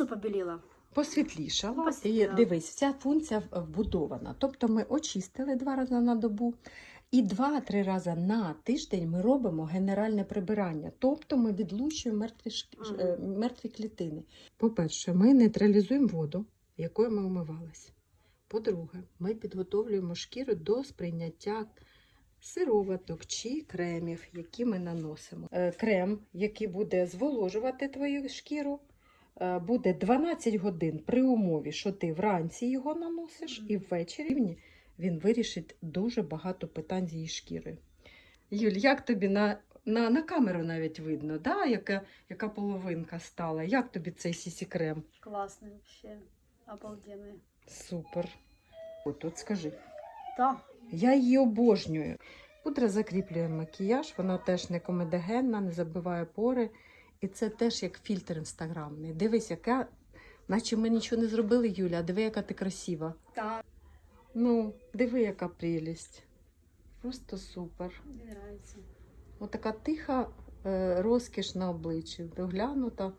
лицо побелело. посвітлішало. І дивись, вся функція вбудована. Тобто ми очистили два рази на добу. І два-три рази на тиждень ми робимо генеральне прибирання, тобто ми відлущуємо мертві, шк- е, мертві клітини. По-перше, ми нейтралізуємо воду, якою ми умивалися. По-друге, ми підготовлюємо шкіру до сприйняття сироваток чи кремів, які ми наносимо. Е, Крем, який буде зволожувати твою шкіру, буде 12 годин при умові, що ти вранці його наносиш, і ввечері він вирішить дуже багато питань з її шкірою. Юль, як тобі на, на, на камеру навіть видно, да? яка, яка половинка стала? Як тобі цей сісі крем? Классный вообще. Обалденный. Супер. От, от скажи. Да. Я її обожнюю. Пудра закріплює макіяж, вона теж не комедогенна, не забиває пори. І це теж як фільтр інстаграмний. Дивись, яка, наче ми нічого не зробили, Юля, а диви, яка ти красива. Так. Ну, диви, яка прелість. Просто супер. Мені подобається. Отака тиха е, розкіш на обличчі, доглянута.